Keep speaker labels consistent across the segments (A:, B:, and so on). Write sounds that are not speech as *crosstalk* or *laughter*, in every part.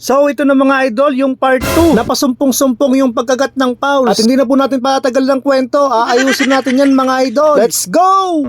A: So ito na mga idol, yung part 2. Napasumpong-sumpong yung pagkagat ng Pauls. At hindi na po natin patagal ng kwento. Aayusin natin yan mga idol. Let's go!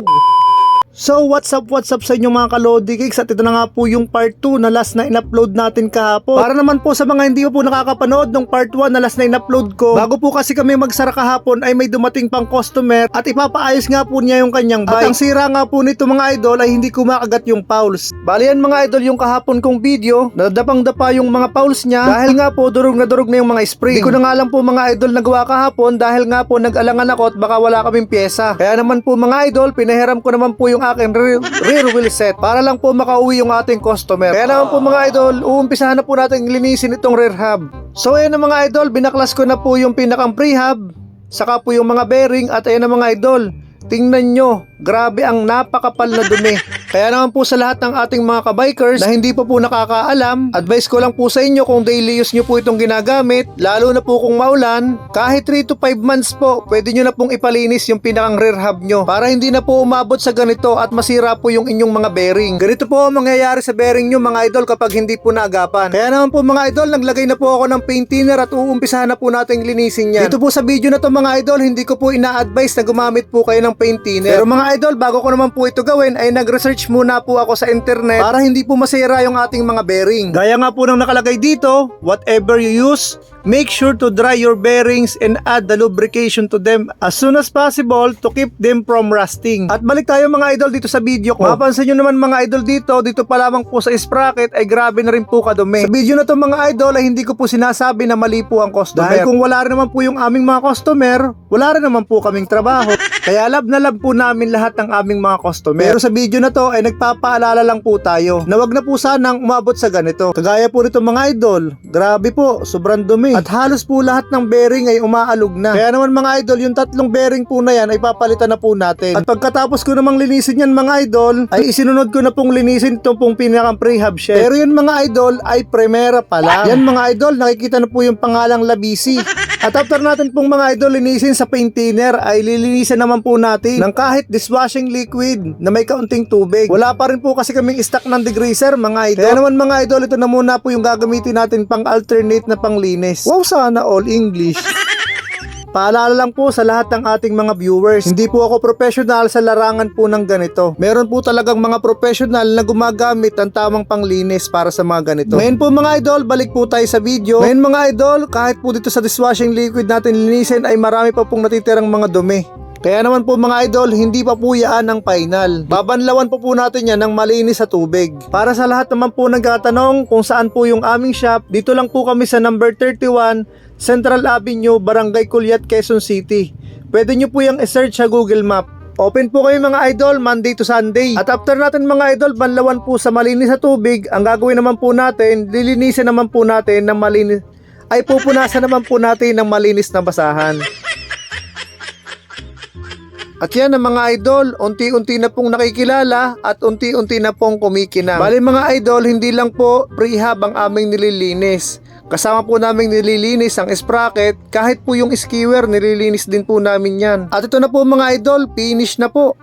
A: So what's up, what's up sa inyo mga kalodi cakes at ito na nga po yung part 2 na last na in-upload natin kahapon. Para naman po sa mga hindi po nakakapanood ng part 1 na last na in-upload ko, bago po kasi kami magsara kahapon ay may dumating pang customer at ipapaayos nga po niya yung kanyang bike. At ang sira nga po nito mga idol ay hindi kumakagat yung Pauls. Bali yan mga idol yung kahapon kong video, nadapang dapa yung mga Pauls niya dahil nga po durog na durog na yung mga spring. Hindi ko na nga lang po mga idol nagawa kahapon dahil nga po nag-alangan ako at baka wala kaming pyesa. Kaya naman po mga idol, pinahiram ko naman po yung aking rear, rear wheel set para lang po makauwi yung ating customer. Kaya naman po mga idol, uumpisahan na po natin linisin itong rear hub. So ayan na mga idol, binaklas ko na po yung pinakang pre-hub, saka po yung mga bearing at ayan na mga idol. Tingnan nyo, grabe ang napakapal na dumi. *laughs* Kaya naman po sa lahat ng ating mga kabikers na hindi pa po nakakaalam, advice ko lang po sa inyo kung daily use nyo po itong ginagamit, lalo na po kung maulan, kahit 3 to 5 months po, pwede nyo na pong ipalinis yung pinakang rear hub nyo para hindi na po umabot sa ganito at masira po yung inyong mga bearing. Ganito po ang mangyayari sa bearing nyo mga idol kapag hindi po naagapan. Kaya naman po mga idol, naglagay na po ako ng paint thinner at uumpisahan na po nating linisin yan. Dito po sa video na to mga idol, hindi ko po ina-advise na gumamit po kayo ng paint thinner. Pero mga idol, bago ko naman po ito gawin ay nag-research muna po ako sa internet para hindi po masira yung ating mga bearing. Gaya nga po ng nakalagay dito, whatever you use, make sure to dry your bearings and add the lubrication to them as soon as possible to keep them from rusting. At balik tayo mga idol dito sa video ko. Mapansin nyo naman mga idol dito, dito pa lamang po sa sprocket ay grabe na rin po kadumi. Sa video na to mga idol ay hindi ko po sinasabi na mali po ang customer. Dahil kung wala rin naman po yung aming mga customer, wala rin naman po kaming trabaho. *laughs* Kaya love na love po namin lahat ng aming mga customer. Pero sa video na to ay nagpapaalala lang po tayo na wag na po sanang umabot sa ganito. Kagaya po nito mga idol, grabe po, sobrang dumi. At halos po lahat ng bearing ay umaalog na. Kaya naman mga idol, yung tatlong bearing po na yan ay papalitan na po natin. At pagkatapos ko namang linisin yan mga idol, ay isinunod ko na pong linisin itong pong pinakang prehab shed. Pero yun mga idol ay primera pa lang. Yan mga idol, nakikita na po yung pangalang Labisi. *laughs* At after natin pong mga idol linisin sa paint thinner ay lilinisin naman po natin ng kahit dishwashing liquid na may kaunting tubig. Wala pa rin po kasi kaming stock ng degreaser mga idol. Kaya naman mga idol ito na muna po yung gagamitin natin pang alternate na panglinis. Wow sana all English. *laughs* Paalala lang po sa lahat ng ating mga viewers, hindi po ako professional sa larangan po ng ganito. Meron po talagang mga professional na gumagamit ng tamang panglinis para sa mga ganito. Ngayon po mga idol, balik po tayo sa video. Ngayon mga idol, kahit po dito sa dishwashing liquid natin linisin ay marami pa pong natitirang mga dumi. Kaya naman po mga idol, hindi pa po yaan ang final. Babanlawan po po natin yan ng malinis sa tubig. Para sa lahat naman po nagtatanong kung saan po yung aming shop, dito lang po kami sa number 31 Central Avenue, Barangay Culiat, Quezon City. Pwede nyo po yung i-search sa Google Map. Open po kayo mga idol Monday to Sunday. At after natin mga idol, banlawan po sa malinis sa tubig, ang gagawin naman po natin, lilinisin naman po natin ng malinis ay pupunasan naman po natin ng malinis na basahan. At yan ang mga idol, unti-unti na pong nakikilala at unti-unti na pong kumikinang. Bali mga idol, hindi lang po prehab ang aming nililinis. Kasama po namin nililinis ang sprocket, kahit po yung skewer nililinis din po namin yan. At ito na po mga idol, finish na po.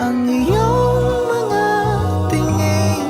B: Ang iyong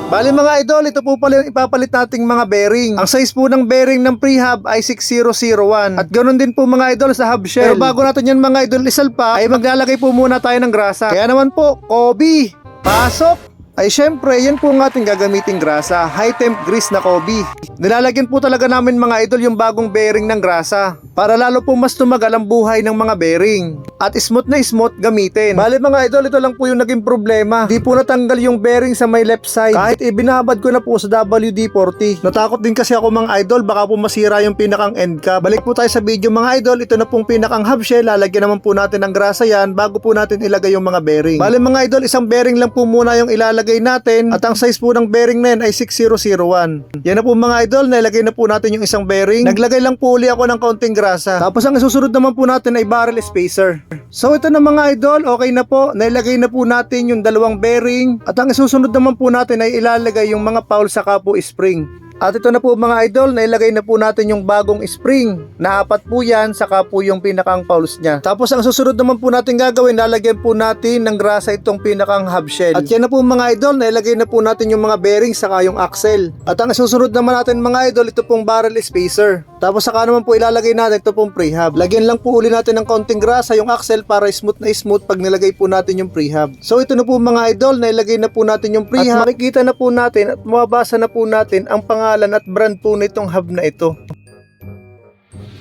A: Bali mga idol, ito po pala yung ipapalit nating mga bearing. Ang size po ng bearing ng prehab ay 6001. At ganoon din po mga idol sa hub shell. Pero bago natin yan mga idol isalpa, ay maglalagay po muna tayo ng grasa. Kaya naman po, Kobe, pasok! Ay syempre, yan po ang ating gagamiting grasa, high temp grease na Kobe. Nilalagyan po talaga namin mga idol yung bagong bearing ng grasa para lalo po mas tumagal ang buhay ng mga bearing. At smooth na smooth gamitin. Bali mga idol, ito lang po yung naging problema. Di po natanggal yung bearing sa may left side. Kahit ibinabad ko na po sa WD-40. Natakot din kasi ako mga idol, baka po masira yung pinakang end cap. Balik po tayo sa video mga idol, ito na pong pinakang hub shell. Lalagyan naman po natin ng grasa yan bago po natin ilagay yung mga bearing. Bali mga idol, isang bearing lang po muna yung ilalagay natin at ang size po ng bearing na yan ay 6001. Yan na po mga idol, nailagay na po natin yung isang bearing. Naglagay lang po uli ako ng kaunting grasa. Tapos ang isusunod naman po natin ay barrel spacer. So ito na mga idol, okay na po. Nailagay na po natin yung dalawang bearing at ang isusunod naman po natin ay ilalagay yung mga foul sa kapo spring. At ito na po mga idol, nailagay na po natin yung bagong spring. Na apat po yan, saka po yung pinakang pulse niya. Tapos ang susunod naman po natin gagawin, lalagyan po natin ng grasa itong pinakang hub shell. At yan na po mga idol, nailagay na po natin yung mga bearings saka yung axle. At ang susunod naman natin mga idol, ito pong barrel spacer. Tapos saka naman po ilalagay natin ito pong prehab. Lagyan lang po uli natin ng konting grasa yung axle para smooth na smooth pag nilagay po natin yung prehab. So ito na po mga idol, nailagay na po natin yung prehab. At makikita na po natin at mababasa na po natin ang pangalan at brand po nitong hub na ito.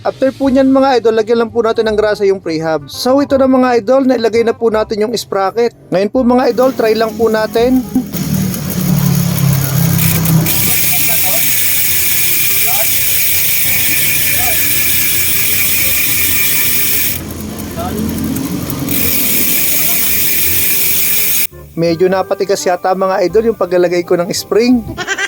A: After po niyan mga idol, lagyan lang po natin ng grasa yung prehab. So ito na mga idol, nailagay na po natin yung sprocket. Ngayon po mga idol, try lang po natin. Medyo napatigas yata mga idol yung paglalagay ko ng spring. *laughs*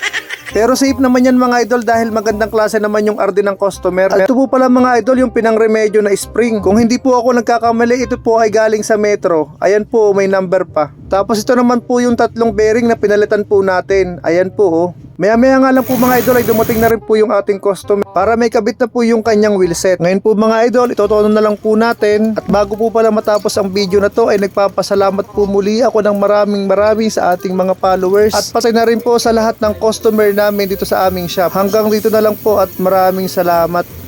A: Pero safe naman yan mga idol dahil magandang klase naman yung RD ng customer. At ito po pala mga idol yung pinangremedyo na spring. Kung hindi po ako nagkakamali, ito po ay galing sa metro. Ayan po, may number pa. Tapos ito naman po yung tatlong bearing na pinalitan po natin. Ayan po oh. Maya maya nga lang po mga idol ay dumating na rin po yung ating customer para may kabit na po yung kanyang wheelset. Ngayon po mga idol, itotono na lang po natin at bago po pala matapos ang video na to ay nagpapasalamat po muli ako ng maraming maraming sa ating mga followers at pati na rin po sa lahat ng customer namin dito sa aming shop. Hanggang dito na lang po at maraming salamat.